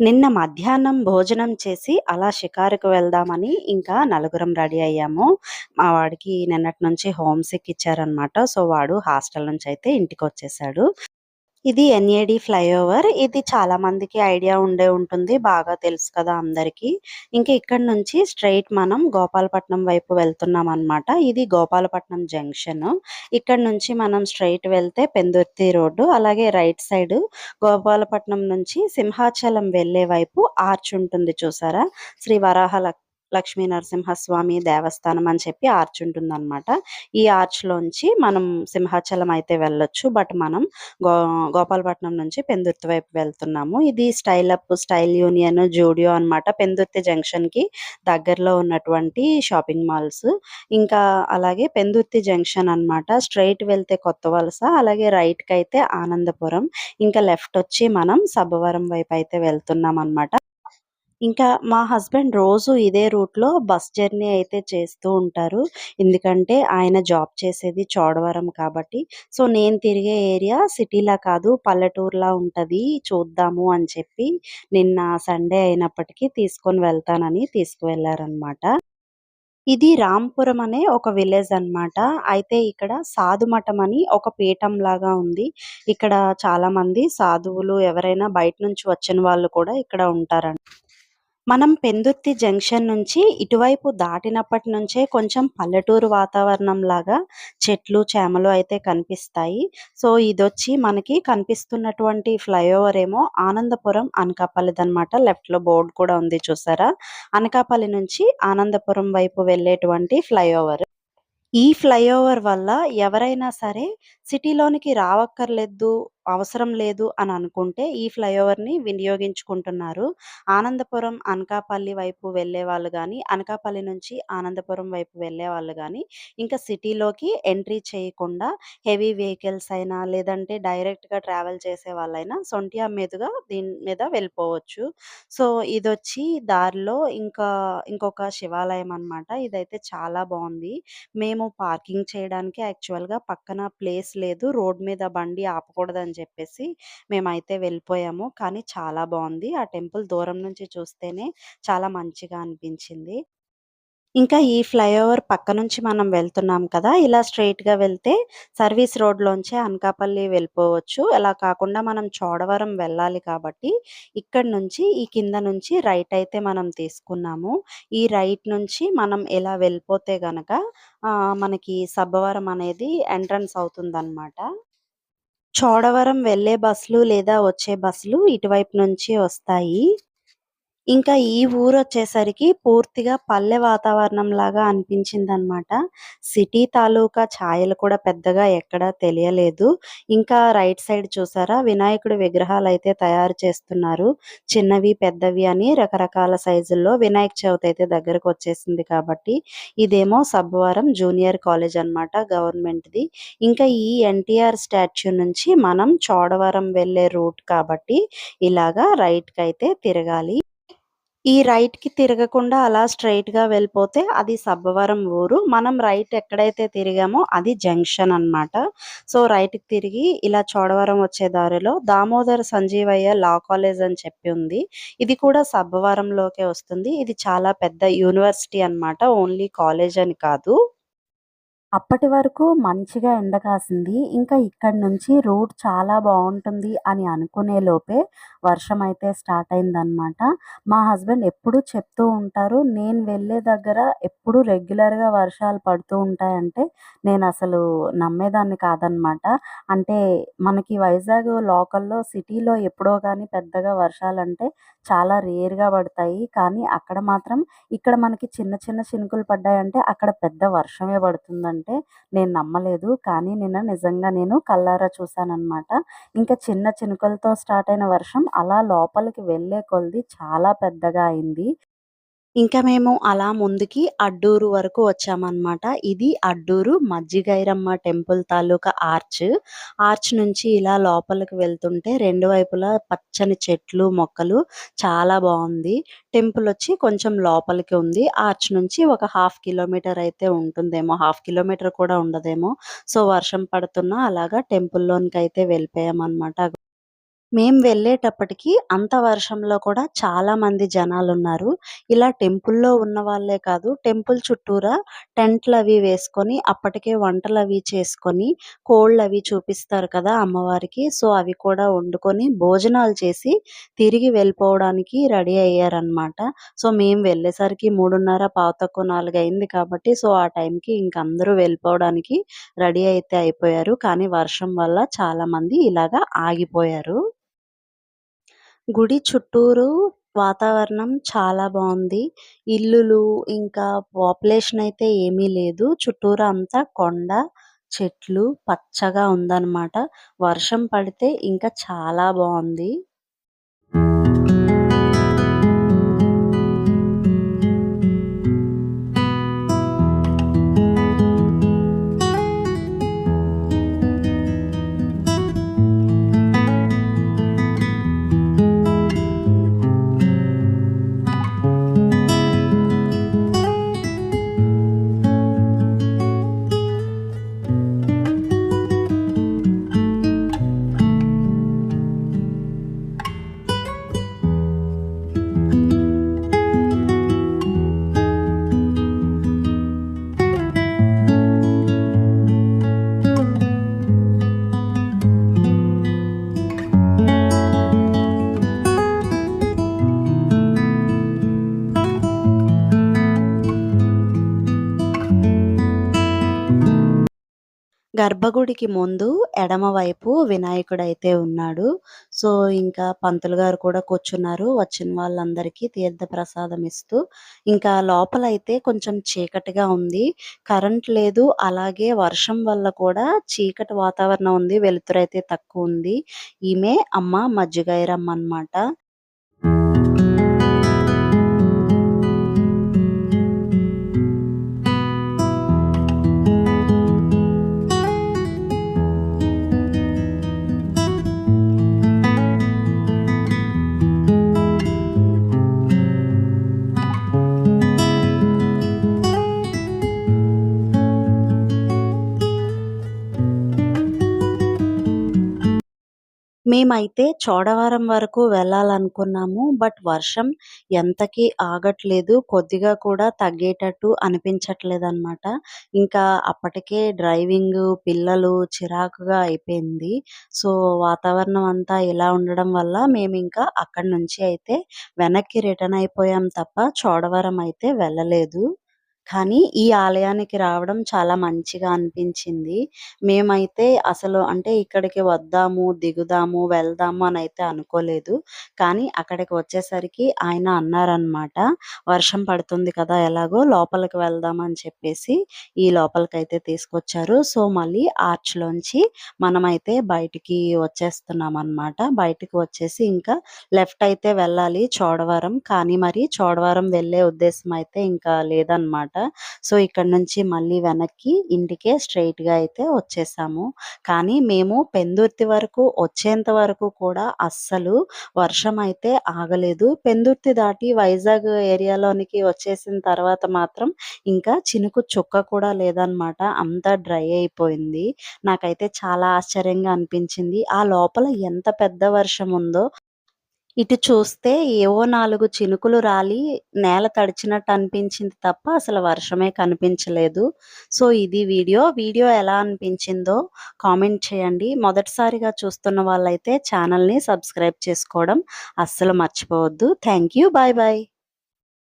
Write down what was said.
నిన్న మధ్యాహ్నం భోజనం చేసి అలా షికారుకు వెళ్దామని ఇంకా నలుగురం రెడీ అయ్యాము. మా వాడికి నిన్నటి నుంచి హోమ్ సిక్ ఇచ్చారనమాట. సో, వాడు హాస్టల్ నుంచి అయితే ఇంటికి వచ్చేసాడు ఇది ఎన్ఏడి ఫ్లైఓవర్. ఇది చాలా మందికి ఐడియా ఉండే ఉంటుంది. బాగా తెలుసు కదా అందరికీ ఇంకా ఇక్కడ నుంచి స్ట్రెయిట్ మనం గోపాలపట్నం వైపు వెళ్తున్నాం అనమాట ఇది గోపాలపట్నం జంక్షన్. ఇక్కడ నుంచి మనం స్ట్రైట్ వెళ్తే పెందుర్తి రోడ్డు. అలాగే రైట్ సైడ్ గోపాలపట్నం నుంచి సింహాచలం వెళ్ళే వైపు ఆర్చ్ ఉంటుంది చూసారా? శ్రీ వరాహ లక్ లక్ష్మీ నరసింహస్వామి దేవస్థానం అని చెప్పి ఆర్చ్ ఉంటుందన్నమాట. ఈ ఆర్చ్‌లోంచి మనం సింహాచలం అయితే వెళ్ళొచ్చు. బట్ మనం గో గోపాలపట్నం నుంచి పెందుర్తి వైపు వెళ్తున్నాము. ఇది style up, style union, Zudio అన్నమాట. పెందుర్తి జంక్షన్‌కి దగ్గరలో ఉన్నటువంటి షాపింగ్ మాల్స్. ఇంకా అలాగే పెందుర్తి జంక్షన్ అన్నమాట. స్ట్రైట్ వెళ్తే కొత్త వలస, అలాగే రైట్‌కైతే ఆనందపురం. ఇంకా లెఫ్ట్ వచ్చి మనం సబ్బవరం వైపు అయితే వెళ్తున్నాం అనమాట ఇంకా మా హస్బెండ్ రోజు ఇదే రూట్‌లో బస్ జర్నీ అయితే చేస్తూ ఉంటారు. ఎందుకంటే ఆయన జాబ్ చేసేది చోడవరం కాబట్టి. సో, నేను తిరిగే ఏరియా సిటీలా కాదు పల్లెటూరులా ఉంటది. చూద్దాము అని చెప్పి నిన్న సండే అయినప్పటికీ తీసుకొని వెళ్తానని తీసుకువెళ్ళారనమాట ఇది రాంపురం అనే ఒక విలేజ్ అన్నమాట. అయితే ఇక్కడ సాధుమఠం అని ఒక పీఠం లాగా ఉంది. ఇక్కడ చాలా మంది సాధువులు ఎవరైనా బయట నుంచి వచ్చిన వాళ్ళు కూడా ఇక్కడ ఉంటారంట. మనం పెందుర్తి జంక్షన్ నుంచి ఇటువైపు దాటినప్పటి నుంచే కొంచెం పల్లెటూరు వాతావరణం లాగా చెట్లు, చేమలు అయితే కనిపిస్తాయి. సో, ఇదొచ్చి మనకి కనిపిస్తున్నటువంటి ఫ్లైఓవర్ ఏమో ఆనందపురం అనకాపల్లిదనమాట. లెఫ్ట్‌లో బోర్డ్ కూడా ఉంది చూసారా? అనకాపల్లి నుంచి ఆనందపురం వైపు వెళ్ళేటువంటి ఫ్లైఓవర్. ఈ ఫ్లైఓవర్ వల్ల ఎవరైనా సరే సిటీలోనికి రావక్కర్లేదు, అవసరం లేదు అని అనుకుంటే ఈ ఫ్లైఓవర్‌ని వినియోగించుకుంటున్నారు. ఆనందపురం, అనకాపల్లి వైపు వెళ్ళేవాళ్ళు కానీ అనకాపల్లి నుంచి ఆనందపురం వైపు వెళ్ళే వాళ్ళు కానీ ఇంకా సిటీలోకి ఎంట్రీ చేయకుండా హెవీ వెహికల్స్ అయినా, లేదంటే డైరెక్ట్‌గా ట్రావెల్ చేసే వాళ్ళైనా సొంటియా మీదుగా దీని మీద వెళ్ళిపోవచ్చు. సో, ఇదొచ్చి దారిలో ఇంకా ఇంకొక శివాలయం అన్నమాట. ఇదైతే చాలా బాగుంది మేము పార్కింగ్ చేయడానికి యాక్చువల్‌గా పక్కన ప్లేస్ లేదు. రోడ్ మీద బండి ఆపకూడదని చెప్పేసి మేమైతే వెళ్ళిపోయాము. కానీ చాలా బాగుంది ఆ టెంపుల్ దూరం నుంచి చూస్తేనే చాలా మంచిగా అనిపించింది. ఇంకా ఈ ఫ్లైఓవర్ పక్క నుంచి మనం వెళ్తున్నాం కదా! ఇలా స్ట్రెయిట్‌గా వెళ్తే సర్వీస్ రోడ్‌లోంచే అనకాపల్లి వెళ్ళిపోవచ్చు. అలా కాకుండా మనం చోడవరం వెళ్ళాలి కాబట్టి ఇక్కడ నుంచి ఈ కింద నుంచి రైట్ అయితే మనం తీసుకున్నాము. ఈ రైట్ నుంచి మనం ఇలా వెళ్ళిపోతే గనక మనకి సబ్బవరం అనేది ఎంట్రన్స్ అవుతుందన్నమాట. చోడవరం వెళ్ళే బస్సులు లేదా వచ్చే బస్సులు ఇటువైపు నుంచి వస్తాయి. ఇంకా ఈ ఊరు వచ్చేసరికి పూర్తిగా పల్లె వాతావరణం లాగా అనిపించింది అనిపించిందనమాట. సిటీ తాలూకా ఛాయలు కూడా పెద్దగా ఎక్కడా తెలియలేదు. ఇంకా రైట్ సైడ్ చూసారా వినాయకుడి అయితే తయారు చేస్తున్నారు. చిన్నవి, పెద్దవి అని రకరకాల సైజుల్లో వినాయక చవితి అయితే దగ్గరకు వచ్చేసింది కాబట్టి ఇదేమో సబ్బవరం జూనియర్ కాలేజ్ అన్నమాట గవర్నమెంట్‌ది. ఇంకా ఈ ఎన్టీఆర్ స్టాచ్యూ నుంచి మనం చోడవరం వెళ్ళే రూట్ కాబట్టి ఇలాగా రైట్‌కైతే తిరగాలి. ఈ రైట్‌కి తిరగకుండా అలా స్ట్రైట్గా వెళ్ళిపోతే అది సబ్బవరం ఊరు. మనం రైట్ ఎక్కడైతే తిరిగామో అది జంక్షన్ అన్నమాట. సో, రైట్‌కి తిరిగి ఇలా చోడవరం వచ్చే దారిలో దామోదర్ సంజీవయ్య లా కాలేజ్ అని చెప్పి ఉంది. ఇది కూడా సబ్బవరంలోకే వస్తుంది. ఇది చాలా పెద్ద యూనివర్సిటీ అన్నమాట. ఓన్లీ కాలేజ్ అని కాదు. అప్పటి వరకు మంచిగా ఎండ కాసింది. ఇంకా ఇక్కడి నుంచి రూట్ చాలా బాగుంటుంది అని అనుకునే లోపే వర్షం అయితే స్టార్ట్ అయిందనమాట. మా హస్బెండ్ ఎప్పుడూ చెప్తూ ఉంటారు. నేను వెళ్ళే దగ్గర ఎప్పుడూ రెగ్యులర్‌గా వర్షాలు పడుతూ ఉంటాయంటే అసలు నమ్మేదాన్ని కాదనమాట. అంటే మనకి వైజాగ్ లోకల్‌లో సిటీలో ఎప్పుడో కానీ పెద్దగా వర్షాలంటే చాలా రేర్‌గా పడతాయి. కానీ అక్కడ మాత్రం ఇక్కడ మనకి చిన్న చిన్న చినుకులు పడ్డాయంటే అక్కడ పెద్ద వర్షమే అంటే నేను నమ్మలేదు. కానీ నిన్న నిజంగా నేను కళ్ళారా చూశానమాట ఇంకా చిన్న చినుకలతో స్టార్ట్ అయిన వర్షం అలా లోపలికి వెళ్ళే కొలది చాలా పెద్దగా అయింది. ఇంకా మేము అలా ముందుకి అడ్డూరు వరకు వచ్చామన్నమాట. ఇది అడ్డూరు మజ్జిగైరమ్మ టెంపుల్ తాలూకా ఆర్చ్. ఆర్చ్ నుంచి ఇలా లోపలికి వెళ్తుంటే రెండు వైపులా పచ్చని చెట్లు, మొక్కలు చాలా బాగుంది టెంపుల్ వచ్చి కొంచెం లోపలికి ఉంది. ఆర్చ్ నుంచి ఒక హాఫ్ కిలోమీటర్ అయితే ఉంటుందేమో. హాఫ్ కిలోమీటర్ కూడా ఉండదేమో. సో, వర్షం పడుతున్నా అలాగా టెంపుల్‌లోనికైతే వెళ్ళిపోయామన్నమాట. మేము వెళ్ళేటప్పటికి అంత వర్షంలో కూడా చాలా మంది జనాలు ఉన్నారు ఇలా టెంపుల్‌లో ఉన్న వాళ్ళే కాదు, టెంపుల్ చుట్టూరా టెంట్లు అవి వేసుకొని, అప్పటికే వంటలు అవి చేసుకొని, కోళ్ళు అవి చూపిస్తారు కదా అమ్మవారికి. సో, అవి కూడా వండుకొని, భోజనాలు చేసి, తిరిగి వెళ్ళిపోవడానికి రెడీ అయ్యారనమాట. సో, మేము వెళ్ళేసరికి 3:30 పావు తక్కువ 4 అయింది కాబట్టి, సో, ఆ టైంకి ఇంకందరూ వెళ్ళిపోవడానికి రెడీ అయితే అయిపోయారు. కానీ వర్షం వల్ల చాలామంది ఇలాగా ఆగిపోయారు. గుడి చుట్టూరు వాతావరణం చాలా బాగుంది. ఇల్లులు ఇంకా పాపులేషన్ అయితే ఏమీ లేదు. చుట్టూరా అంతా కొండ, చెట్లు పచ్చగా ఉందన్నమాట. వర్షం పడితే ఇంకా చాలా బాగుంది. గర్భగుడికి ముందు ఎడమవైపు వినాయకుడైతే ఉన్నాడు. సో, ఇంకా పంతులు గారు కూడా కూర్చున్నారు. వచ్చిన వాళ్ళందరికీ తీర్థ ప్రసాదం ఇస్తూ. ఇంకా లోపలైతే కొంచెం చీకటిగా ఉంది. కరెంట్ లేదు. అలాగే వర్షం వల్ల కూడా చీకటి వాతావరణం ఉంది. వెలుతురు అయితే తక్కువ ఉంది ఈమె అమ్మ మజ్జిగైరమ్మ అనమాట. మేమైతే చోడవరం వరకు వెళ్ళాలనుకున్నాము. బట్ వర్షం ఎంతకీ ఆగట్లేదు. కొద్దిగా కూడా తగ్గేటట్టు అనిపించట్లేదు అనమాట ఇంకా అప్పటికే డ్రైవింగ్ పిల్లలు చిరాకుగా అయిపోయింది. సో, వాతావరణం అంతా ఇలా ఉండడం వల్ల మేము ఇంకా అక్కడి నుంచి అయితే వెనక్కి రిటర్న్ అయిపోయాం తప్ప చోడవరం అయితే వెళ్ళలేదు. కానీ ఈ ఆలయానికి రావడం చాలా మంచిగా అనిపించింది. మేమైతే అసలు అంటే ఇక్కడికి వద్దాము, దిగుదాము, వెళ్దాము అని అయితే అనుకోలేదు. కానీ అక్కడికి వచ్చేసరికి ఆయన అన్నారనమాట. వర్షం పడుతుంది కదా! ఎలాగో లోపలికి వెళ్దాం అని చెప్పేసి ఈ లోపలికైతే తీసుకొచ్చారు. సో, మళ్ళీ ఆర్చ్‌లోంచి మనమైతే బయటికి వచ్చేస్తున్నాం అనమాట బయటికి వచ్చేసి ఇంకా లెఫ్ట్ అయితే వెళ్ళాలి చోడవరం. కానీ మరి చోడవరం వెళ్ళే ఉద్దేశం అయితే ఇంకా లేదనమాట. సో, ఇక్కడ నుంచి మళ్ళీ వెనక్కి ఇంటికే స్ట్రైట్గా అయితే వచ్చేసాము. కానీ మేము పెందుర్తి వరకు వచ్చేంత వరకు కూడా అస్సలు వర్షం అయితే ఆగలేదు. పెందుర్తి దాటి వైజాగ్ ఏరియాలోనికి వచ్చేసిన తర్వాత మాత్రం ఇంకా చినుకు చుక్క కూడా లేదనమాట. అంతా డ్రై అయిపోయింది. నాకైతే చాలా ఆశ్చర్యంగా అనిపించింది. ఆ లోపల ఎంత పెద్ద వర్షం ఉందో ఇటు చూస్తే ఏవో నాలుగు చినుకులు రాలి నేల తడిచినట్టు అనిపించింది తప్ప అసలు వర్షమే కనిపించలేదు. సో, ఇది వీడియో. వీడియో ఎలా అనిపించిందో కామెంట్ చేయండి. మొదటిసారిగా చూస్తున్న వాళ్ళైతే ఛానల్‌ని సబ్స్క్రైబ్ చేసుకోవడం అస్సలు మర్చిపోవద్దు. Thank you. Bye bye.